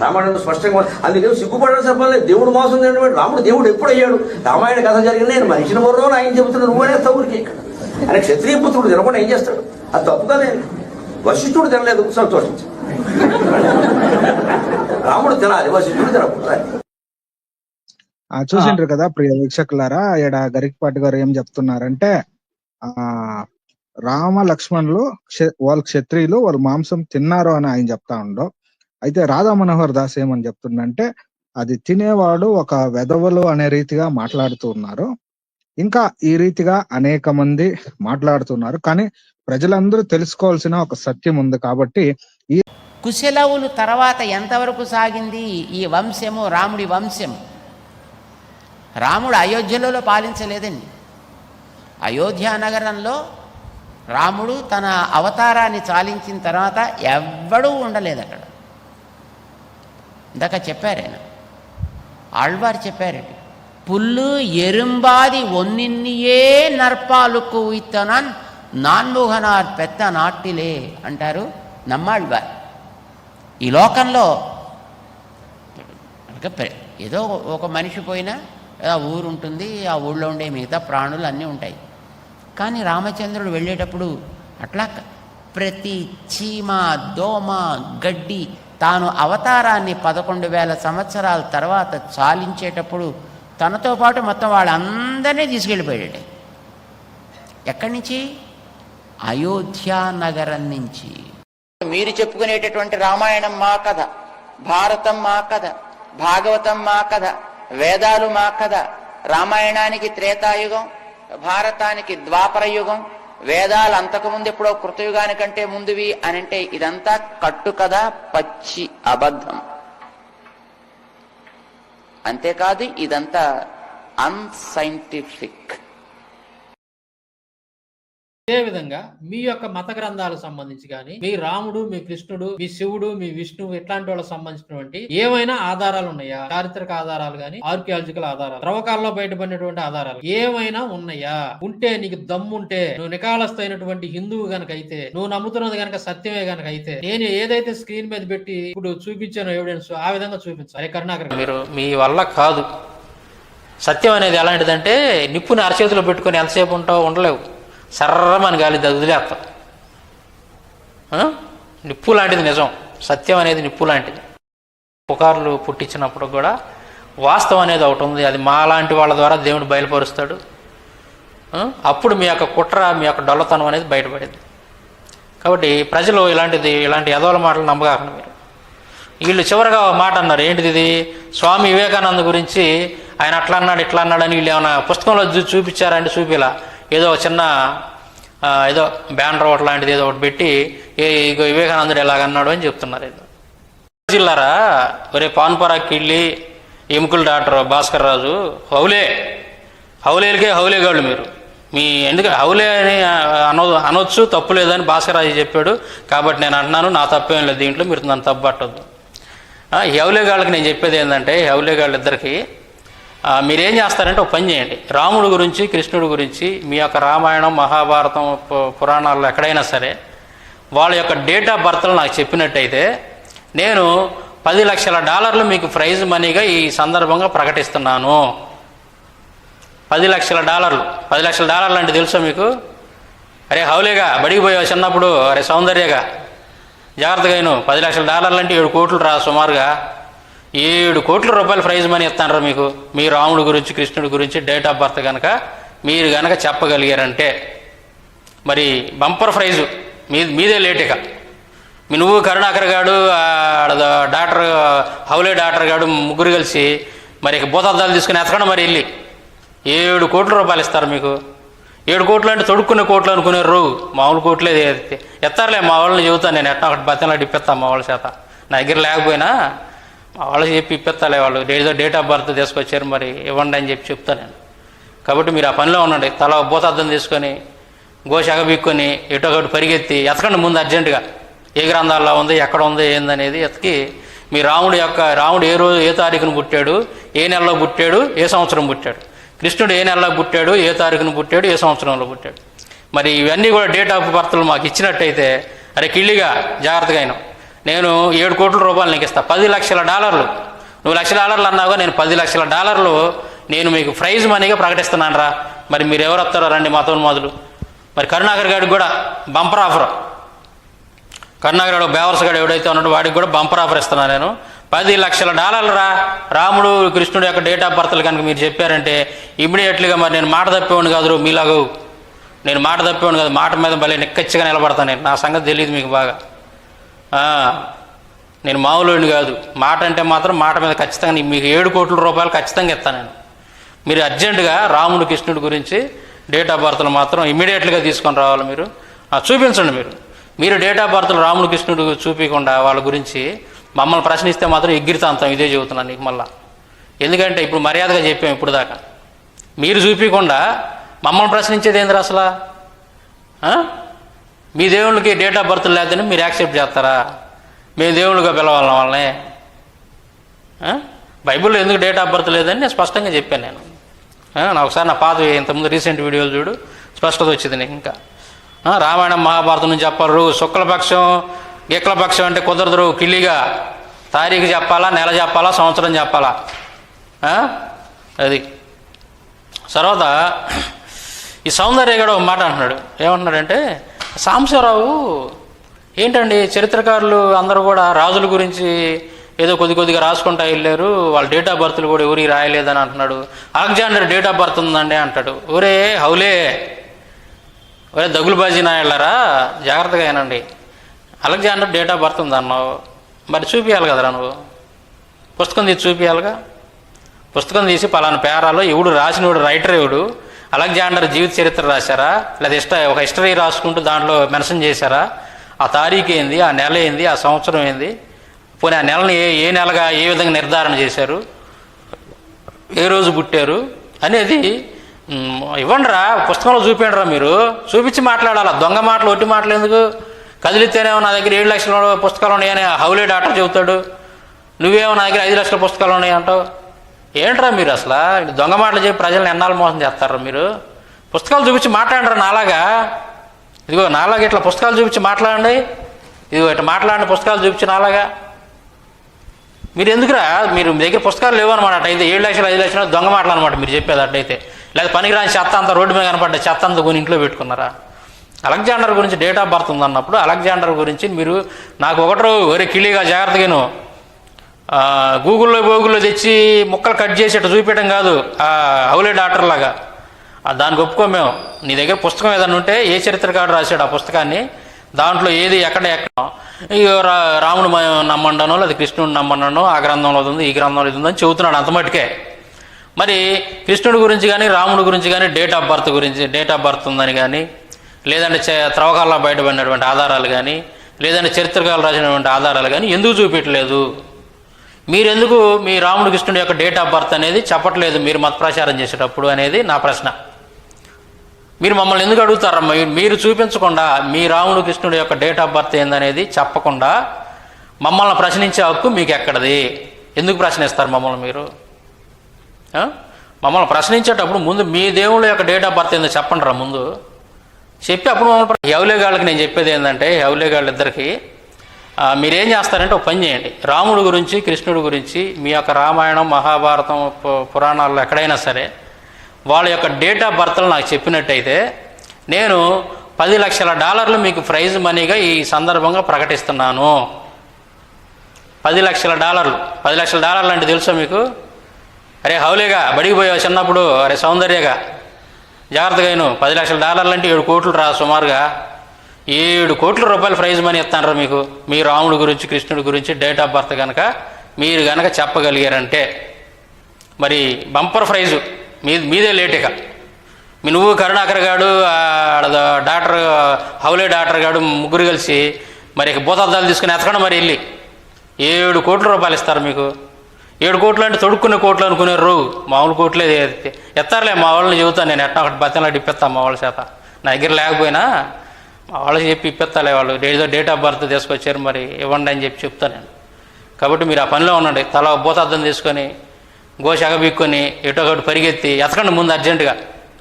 రామాయణంలో స్పష్టంగా అందుకే సిగ్గుపడడం చెప్పలేదు దేవుడు మోసం చేయడం రాముడు దేవుడు ఎప్పుడు అయ్యాడు? రామాయణ కథ జరిగింది. నేను మనిషిని మరో ఆయన చెబుతున్నాడు నువ్వు అనేస్తావు ఊరికి ఇక్కడ. ఆయన క్షత్రియ పుత్రుడు తినకుండా ఏం చేస్తాడు? అది తప్పు కదే వశిష్ఠుడు తినలేదు. సంతోషించు. రాముడు తినాలి. వశిష్ఠుడు తినకూడదు. ఆ చూసిండ్రు కదా ప్రియ వీక్షకులారా ఈడ గరికపాటి గారు ఏం చెప్తున్నారంటే ఆ రామ లక్ష్మణులు వాళ్ళు వాళ్ళ క్షత్రియులు వాళ్ళ మాంసం తిన్నారు అని ఆయన చెప్తా ఉండు. అయితే రాధా మనోహర్ దాస్ ఏమని చెప్తుండంటే అది తినేవాడు ఒక వెధవలు అనే రీతిగా మాట్లాడుతూ ఉన్నారు. ఇంకా ఈ రీతిగా అనేక మంది మాట్లాడుతున్నారు కానీ ప్రజలందరూ తెలుసుకోవాల్సిన ఒక సత్యం ఉంది కాబట్టి ఈ కుశలవులు తర్వాత ఎంతవరకు సాగింది? ఈ వంశము రాముడి వంశం రాముడు అయోధ్యలో పాలించలేదండి. అయోధ్య నగరంలో రాముడు తన అవతారాన్ని చాలించిన తర్వాత ఎవ్వడూ ఉండలేదు అక్కడ ఇందాక చెప్పారు ఆయన ఆళ్వారు చెప్పారండి పుల్లు ఎరుంబాది ఒన్నిన్నియే నర్పాలుకు ఇత్తనాన్ నాన్మోహనార్ పెద్ద నాట్టిలే అంటారు నమ్మాళ్వారు. ఈ లోకంలో ఏదో ఒక మనిషి పోయినా ఆ ఊరు ఉంటుంది ఆ ఊళ్ళో ఉండే మిగతా ప్రాణులు అన్నీ ఉంటాయి. కానీ రామచంద్రుడు వెళ్ళేటప్పుడు అట్లా ప్రతి చీమ దోమ గడ్డి తాను అవతారాన్ని పదకొండు వేల సంవత్సరాల తర్వాత చాలించేటప్పుడు తనతో పాటు మొత్తం వాళ్ళందరినీ తీసుకెళ్ళిపోయాడు ఎక్కడి నుంచి? అయోధ్యా నగరం నుంచి. మీరు చెప్పుకునేటటువంటి రామాయణం మా కథ భారతం మా కథ భాగవతం మా కథ వేదాలు మా కథ రామాయణానికి త్రేతాయుగం భారతానికి ద్వాపర యుగం వేదాలు అంతకుముందు ఎప్పుడో కృతయుగాని కంటే ముందువి అని అంటే ఇదంతా కట్టు కథ పచ్చి అబద్ధం. అంతేకాదు ఇదంతా అన్సైంటిఫిక్ ఇదే విధంగా మీ యొక్క మత గ్రంథాలకు సంబంధించి కానీ మీ రాముడు మీ కృష్ణుడు మీ శివుడు మీ విష్ణువు ఇట్లాంటి వాళ్ళకి సంబంధించినటువంటి ఏమైనా ఆధారాలు ఉన్నాయా? చారిత్రక ఆధారాలు కానీ ఆర్కియాలజికల్ ఆధారాలు త్రవ్వకాల్లో బయటపడినటువంటి ఆధారాలు ఏమైనా ఉన్నాయా? ఉంటే నీకు దమ్ముంటే నువ్వు నికాలస్తైనటువంటి హిందువు గనక అయితే నువ్వు నమ్ముతున్నది గనక సత్యమే గనక అయితే నేను ఏదైతే స్క్రీన్ మీద పెట్టి ఇప్పుడు చూపించాను ఎవిడెన్స్ ఆ విధంగా చూపించు. అరే కరుణాకర్ మీరు మీ వల్ల కాదు. సత్యం అనేది ఎలాంటిదంటే నిప్పుని అరచేతిలో పెట్టుకొని ఎంతసేపు ఉంటావు ఉండలేవు. సర్రమని గాలి అది వదిలేస్తాం నిప్పు లాంటిది నిజం. సత్యం అనేది నిప్పు లాంటిది. పుకార్లు పుట్టించినప్పుడు కూడా వాస్తవం అనేది ఒకటి ఉంది. అది మా లాంటి వాళ్ళ ద్వారా దేవుడు బయలుపరుస్తాడు. అప్పుడు మీ యొక్క కుట్ర మీ యొక్క డొల్లతనం అనేది బయటపడింది. కాబట్టి ప్రజలు ఇలాంటిది ఇలాంటి ఎదవల మాటలు నమ్మకాకండి మీరు. వీళ్ళు చివరిగా మాట అన్నారు. ఏంటిది ఇది? స్వామి వివేకానంద గురించి ఆయన అట్లా అన్నాడు ఇట్లా అన్నాడు అని వీళ్ళు ఏమైనా పుస్తకంలో చూపించారండి చూపించారంటే చూపిలా? ఏదో చిన్న ఏదో బ్యానర్ ఒకటి లాంటిది ఏదో ఒకటి పెట్టి ఏ ఇగో వివేకానందుడు ఎలాగన్నాడు అని చెప్తున్నారు ఏదో. జిల్లారా ఒరే పాన్పరాకి వెళ్ళి ఎముకల డాక్టర్ భాస్కర్ రాజు హౌలే హౌలేలకే హౌలేగాళ్ళు మీరు. మీ ఎందుకు హౌలే అని అనో అనొచ్చు తప్పు లేదని భాస్కర్ రాజు చెప్పాడు. కాబట్టి నేను అంటున్నాను నా తప్పేం లేదు దీంట్లో మీరు నన్ను తప్పు పట్టొద్దు. హౌలే ఈ హౌలేగాళ్ళకి నేను చెప్పేది ఏంటంటే హౌలే హౌలేగాళ్ళ ఇద్దరికి మీరేం చేస్తారంటే ఒక పని చేయండి. రాముడు గురించి కృష్ణుడి గురించి మీ యొక్క రామాయణం మహాభారతం పు- పురాణాల్లో ఎక్కడైనా సరే వాళ్ళ యొక్క డేట్ ఆఫ్ బర్త్లు నాకు చెప్పినట్టయితే నేను పది లక్షల డాలర్లు మీకు ప్రైజ్ మనీగా ఈ సందర్భంగా ప్రకటిస్తున్నాను. పది లక్షల డాలర్లు. పది లక్షల డాలర్లు అంటే తెలుసా మీకు? అరే హౌలేగా బడికి పోయావు చిన్నప్పుడు అరే సౌందర్యగా. జాగ్రత్తగా అయిను పది లక్షల డాలర్లు అంటే ఏడు కోట్లు రా సుమారుగా. ఏడు కోట్ల రూపాయల ప్రైజ్ మనీ ఇస్తానరా మీకు. మీ రాముడు గురించి కృష్ణుడి గురించి డేట్ ఆఫ్ బర్త్ కనుక మీరు కనుక చెప్పగలిగారంటే మరి బంపర్ ప్రైజు మీ మీదే లేటిక మీ నువ్వు కరుణాకర్ గాడు డాక్టర్ హౌలే డాక్టర్ గాడు ముగ్గురు కలిసి మరి భూతార్థాలు తీసుకుని ఎతకండి మరి వెళ్ళి. ఏడు కోట్ల రూపాయలు ఇస్తారు మీకు. ఏడు కోట్లు అంటే తొడుక్కునే కోట్లు అనుకునే రో మామూలు కోట్లే ఎత్తారులే మా వాళ్ళని చెబుతాను నేను. ఎట్లా ఒకటి బతిలాంటి ఇప్పిస్తాను మా వాళ్ళ చేత. నా దగ్గర లేకపోయినా వాళ్ళకి చెప్పి ఇప్పిస్తాలే వాళ్ళు. ఏదో డేట్ ఆఫ్ బర్త్ తీసుకొచ్చారు మరి ఇవ్వండి అని చెప్పి చెప్తాను నేను. కాబట్టి మీరు ఆ పనిలో ఉండండి. తల భూతార్థం తీసుకొని గోష ఎగబీక్కొని ఎటో ఒకటి పరిగెత్తి ఎతకండి ముందు అర్జెంటుగా. ఏ గ్రంథాల్లో ఉంది ఎక్కడ ఉంది ఏందనేది ఎతికి మీ రాముడు యొక్క రాముడు ఏ రోజు ఏ తారీఖున పుట్టాడు ఏ నెలలో పుట్టాడు ఏ సంవత్సరం పుట్టాడు. కృష్ణుడు ఏ నెలలో పుట్టాడు ఏ తారీఖున పుట్టాడు ఏ సంవత్సరంలో పుట్టాడు. మరి ఇవన్నీ కూడా డేట్ ఆఫ్ బర్త్లు మాకు ఇచ్చినట్టయితే అరే కిళ్ళిగా జాగ్రత్తగా అయినా. నేను ఏడు కోట్ల రూపాయలు నీకు ఇస్తా. పది లక్షల డాలర్లు. నువ్వు లక్ష డాలర్లు అన్నావుగా నేను పది లక్షల డాలర్లు నేను మీకు ప్రైజ్ మనీగా ప్రకటిస్తున్నాను రా మరి మీరు ఎవరు వస్తారో రండి మాతో మొదలు. మరి కరుణాకర్ గారికి కూడా బంపర్ ఆఫర్. కరుణాకర్ బేవర్స్ గారు ఎవడైతే ఉన్నాడో వాడికి కూడా బంపర్ ఆఫర్ ఇస్తున్నాను నేను. పది లక్షల డాలర్లు రా రాముడు కృష్ణుడు యొక్క డేట్ ఆఫ్ బర్త్లు కనుక మీరు చెప్పారంటే ఇమ్మీడియట్లీగా మరి నేను మాట తప్పేవాడిని కాదు మీలాగవు నేను మాట తప్పేవాడిని కాదు మాట మీద భలే నిక్కచ్చిగా నిలబడతాను నేను. నా సంగతి తెలియదు మీకు బాగా. నేను మామూలు కాదు. మాట అంటే మాత్రం మాట మీద ఖచ్చితంగా మీకు ఏడు కోట్ల రూపాయలు ఖచ్చితంగా ఇస్తాను నేను. మీరు అర్జెంటుగా రాముడు కృష్ణుడి గురించి డేట్ ఆఫ్ బర్త్లు మాత్రం ఇమీడియట్గా తీసుకొని రావాలి మీరు. చూపించండి మీరు. మీరు డేట్ ఆఫ్ బర్త్లు రాముడు కృష్ణుడు చూపించకుండా వాళ్ళ గురించి మమ్మల్ని ప్రశ్నిస్తే మాత్రం ఎగ్గిరితాంతం ఇదే చెబుతున్నాను నీకు మళ్ళా. ఎందుకంటే ఇప్పుడు మర్యాదగా చెప్పాం ఇప్పుడు దాకా. మీరు చూపించకుండా మమ్మల్ని ప్రశ్నించేది ఏంది అసలు? మీ దేవుళ్ళకి డేట్ ఆఫ్ బర్త్ లేదని మీరు యాక్సెప్ట్ చేస్తారా? మేము దేవుళ్ళుగా పిలవాలి వాళ్ళని? బైబిల్లో ఎందుకు డేట్ ఆఫ్ బర్త్ లేదని నేను స్పష్టంగా చెప్పాను నేను. నా ఒకసారి నా పాత ఇంతకుముందు రీసెంట్ వీడియోలు చూడు స్పష్టత వచ్చింది నీకు ఇంకా. రామాయణం మహాభారతం నుంచి చెప్పరు శుక్లపక్షం గిక్లపక్షం అంటే కుదరదు కిల్లిగా తారీఖు చెప్పాలా నెల చెప్పాలా సంవత్సరం చెప్పాలా? అది. తర్వాత ఈ సౌందర్య కూడా ఒక మాట అంటున్నాడు. ఏమంటున్నాడంటే సాంబశివరావు ఏంటండి చరిత్రకారులు అందరూ కూడా రాజుల గురించి ఏదో కొద్ది కొద్దిగా రాసుకుంటా వెళ్ళారు వాళ్ళ డేట్ ఆఫ్ బర్త్లు కూడా ఎవరికి రాయలేదని అంటున్నాడు. అలెగ్జాండర్ డేట్ ఆఫ్ బర్త్ ఉందండి అంటాడు. ఒరే హౌలే ఒరే దగులుబాజీ నాయళ్ళారా జాగ్రత్తగా అయినండి అలెగ్జాండర్ డేట్ ఆఫ్ బర్త్ ఉందన్నావు. మరి చూపించాలి కదరా నువ్వు? పుస్తకం తీసి చూపించాలిగా పుస్తకం తీసి పలానా పేరాలో ఎవడు రాసినోడు రైటర్ ఎవడు? అలెగ్జాండర్ జీవిత చరిత్ర రాశారా? లేదా ఇష్ట ఒక హిస్టరీ రాసుకుంటూ దాంట్లో మెన్షన్ చేశారా? ఆ తారీఖు ఏంది? ఆ నెల ఏంది? ఆ సంవత్సరం ఏంది? పోనీ ఆ నెలని ఏ ఏ నెలగా ఏ విధంగా నిర్ధారణ చేశారు? ఏ రోజు పుట్టారు? అనేది ఇవ్వండిరా పుస్తకంలో చూపించరా మీరు. చూపించి మాట్లాడాలా? దొంగ మాటలు ఒట్టి మాటలు ఎందుకు? కదిలితేనేమో నా దగ్గర ఏడు లక్షల పుస్తకాలు ఉన్నాయని హౌలే డాక్టర్ చెబుతాడు. నువ్వేమో నా దగ్గర ఐదు లక్షల పుస్తకాలు ఉన్నాయి అంటావు ఏంట్రా మీరు అసలు? దొంగ మాటలు చెప్పి ప్రజల్ని ఎన్నాళ్ళు మోసం చేస్తారా మీరు? పుస్తకాలు చూపించి మాట్లాడరా నాలాగా? ఇదిగో నాలాగా ఇట్లా పుస్తకాలు చూపించి మాట్లాడండి. ఇదిగో ఇట్లా మాట్లాడిన పుస్తకాలు చూపించి నాలాగా. మీరు ఎందుకురా? మీరు మీ దగ్గర పుస్తకాలు లేవు అనమాట అయితే ఏడు లక్షలు ఐదు లక్షలు దొంగ మాటలు అనమాట మీరు చెప్పేది అట్టయితే లేదా పనికిరాని చెత్త అంతా రోడ్డు మీద కనపడ్డ చెత్త అంతా కొని ఇంట్లో పెట్టుకున్నారా? అలెగ్జాండర్ గురించి డేట్ ఆఫ్ బర్త్ ఉందన్నప్పుడు అలెగ్జాండర్ గురించి మీరు నాకు ఒకటో ఒరే కిలీగా జాగ్రత్తగాను గూగుల్లో గూగుల్లో తెచ్చి ముక్కలు కట్ చేసి ఇట్లా చూపించడం కాదు. ఆ, హౌలే డాక్టర్ లాగా. ఆ, దానికి ఒప్పుకో మేము. నీ దగ్గర పుస్తకం ఏదైనా ఉంటే ఏ చరిత్రకారుడు రాశాడు ఆ పుస్తకాన్ని? దాంట్లో ఏది ఎక్కడ ఎక్కడ. రా రాముడు నమ్మండనో లేదా కృష్ణుడు నమ్మండనో ఆ గ్రంథంలో ఉంది ఈ గ్రంథంలో ఉందని చెబుతున్నాడు అంత మటుకే. మరి కృష్ణుడి గురించి కానీ రాముడి గురించి కానీ డేట్ ఆఫ్ బర్త్ గురించి డేట్ ఆఫ్ బర్త్ ఉందని కానీ లేదంటే చే- బయటపడినటువంటి ఆధారాలు కానీ లేదంటే చరిత్రకారులు రాసినటువంటి ఆధారాలు కానీ ఎందుకు చూపించలేదు మీరెందుకు మీ రాముడు కృష్ణుడి యొక్క డేట్ ఆఫ్ బర్త్ అనేది చెప్పట్లేదు మీరు మత ప్రచారం చేసేటప్పుడు అనేది నా ప్రశ్న. మీరు మమ్మల్ని ఎందుకు అడుగుతారమ్మా? మీరు- మీరు చూపించకుండా మీ రాముడు కృష్ణుడి యొక్క డేట్ ఆఫ్ బర్త్ ఏందనేది చెప్పకుండా మమ్మల్ని ప్రశ్నించే హక్కు మీకు ఎక్కడది ఎందుకు ప్రశ్నిస్తారు మమ్మల్ని మీరు? మమ్మల్ని ప్రశ్నించేటప్పుడు ముందు మీ దేవుళ్ళ యొక్క డేట్ ఆఫ్ బర్త్ ఏందో చెప్పండి రా ముందు. చెప్పి అప్పుడు మమ్మల్ని హౌలేగాళ్ళకి నేను చెప్పేది ఏంటంటే హౌలేగాళ్ళ మీరేం చేస్తారంటే ఒక పని చేయండి. రాముడు గురించి కృష్ణుడి గురించి మీ యొక్క రామాయణం మహాభారతం పు- పురాణాల్లో ఎక్కడైనా సరే వాళ్ళ యొక్క డేట్ ఆఫ్ బర్త్లు నాకు చెప్పినట్టయితే నేను పది లక్షల డాలర్లు మీకు ప్రైజ్ మనీగా ఈ సందర్భంగా ప్రకటిస్తున్నాను. పది లక్షల డాలర్లు. పది లక్షల డాలర్లు అంటే తెలుసా మీకు? అరే హౌలేగా బడికి పోయావు చిన్నప్పుడు? అరే సౌందర్యగా. జాగ్రత్తగా అయిను పది లక్షల డాలర్లు అంటే ఏడు కోట్లు రా సుమారుగా. ఏడు కోట్ల రూపాయలు ప్రైజ్ మనీ ఇస్తానరా మీకు? మీ రాముడి గురించి కృష్ణుడి గురించి డేట్ ఆఫ్ బర్త్ కనుక మీరు కనుక చెప్పగలిగారంటే మరి బంపర్ ప్రైజు మీ మీదే లేటిక మీ నువ్వు కరుణాకర్ గాడు ఆడ డాక్టర్ హౌలే డాక్టర్ గాడు ముగ్గురు కలిసి మరి భూతార్థాలు తీసుకుని ఎతకండి మరి వెళ్ళి ఏడు కోట్ల రూపాయలు ఇస్తారు మీకు. ఏడు కోట్లు అంటే తొడుక్కునే కోట్లు అనుకునేరు. మామూలు కోట్లే ఎత్తారులే మా వాళ్ళని చెబుతాను నేను. ఎట్టా ఒకటి బతంలో ఇప్పిస్తాను మా వాళ్ళ చేత. నా దగ్గర లేకపోయినా వాళ్ళు చెప్పి ఇప్పిస్తాలే వాళ్ళు. ఏదో డేట్ ఆఫ్ బర్త్ తీసుకొచ్చారు మరి ఇవ్వండి అని చెప్పి చెప్తాను నేను. కాబట్టి మీరు ఆ పనిలో ఉండండి. తల భూతార్థం తీసుకొని గోశాఖ బీక్కొని ఎటో ఒకటి పరిగెత్తి ఎతకండి ముందు అర్జెంటుగా.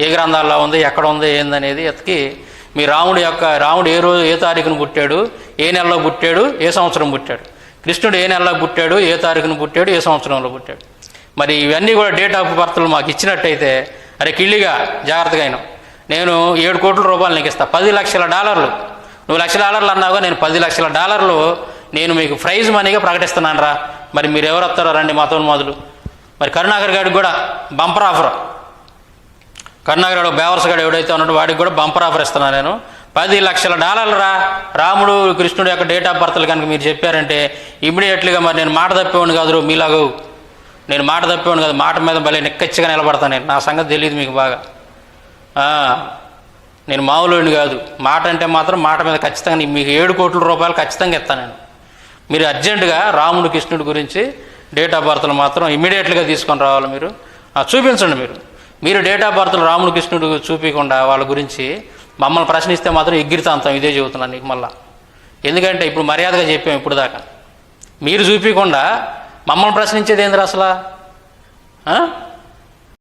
ఏ గ్రంథాల్లో ఉంది ఎక్కడ ఉంది ఏందనేది ఎతికి మీ రాముడు యొక్క రాముడు ఏ రోజు ఏ తారీఖున పుట్టాడు ఏ నెలలో పుట్టాడు ఏ సంవత్సరం పుట్టాడు. కృష్ణుడు ఏ నెలలో పుట్టాడు ఏ తారీఖున పుట్టాడు ఏ సంవత్సరంలో పుట్టాడు. మరి ఇవన్నీ కూడా డేట్ ఆఫ్ బర్త్లు మాకు ఇచ్చినట్టయితే అరే కిళ్ళిగా జాగ్రత్తగా అయినా. నేను ఏడు కోట్ల రూపాయలు నీకు ఇస్తా. పది లక్షల డాలర్లు. నువ్వు లక్ష డాలర్లు అన్నావుగా నేను పది లక్షల డాలర్లు నేను మీకు ప్రైజ్ మనీగా ప్రకటిస్తున్నాను రా మరి మీరు ఎవరు వస్తారో రండి మతోన్మాదులు మరి కరుణాకర్ గారికి కూడా బంపర్ ఆఫర్. కరుణాకర్ గారు బేవర్స్ గారు ఎవడైతే ఉన్నాడో వాడికి కూడా బంపర్ ఆఫర్ ఇస్తున్నాను నేను. పది లక్షల డాలర్లు రా రాముడు కృష్ణుడు యొక్క డేట్ ఆఫ్ బర్త్లు కనుక మీరు చెప్పారంటే ఇమీడియట్లీగా మరి నేను మాట తప్పేవాడిని కాదు మీలాగూ. నేను మాట తప్పేవాడిని కాదు మాట మీద భలే నిక్కచ్చిగా నిలబడతాను నేను. నా సంగతి తెలియదు మీకు బాగా. నేను మామూలుని కాదు. మాట అంటే మాత్రం మాట మీద ఖచ్చితంగా మీకు ఏడు కోట్ల రూపాయలు ఖచ్చితంగా ఇస్తాను నేను. మీరు అర్జెంటుగా రాముడు కృష్ణుడి గురించి డేట్ ఆఫ్ బర్త్లు మాత్రం ఇమీడియట్గా తీసుకొని రావాలి మీరు. చూపించండి మీరు. మీరు డేట్ ఆఫ్ బర్త్లు రాముడు కృష్ణుడు చూపించకుండా వాళ్ళ గురించి మమ్మల్ని ప్రశ్నిస్తే మాత్రం ఎగ్గిరితాంతం. ఇదే చెబుతున్నాను నీకు మళ్ళా. ఎందుకంటే ఇప్పుడు మర్యాదగా చెప్పాం ఇప్పుడు దాకా. మీరు చూపించకుండా మమ్మల్ని ప్రశ్నించేది ఏంద్రా అసలు?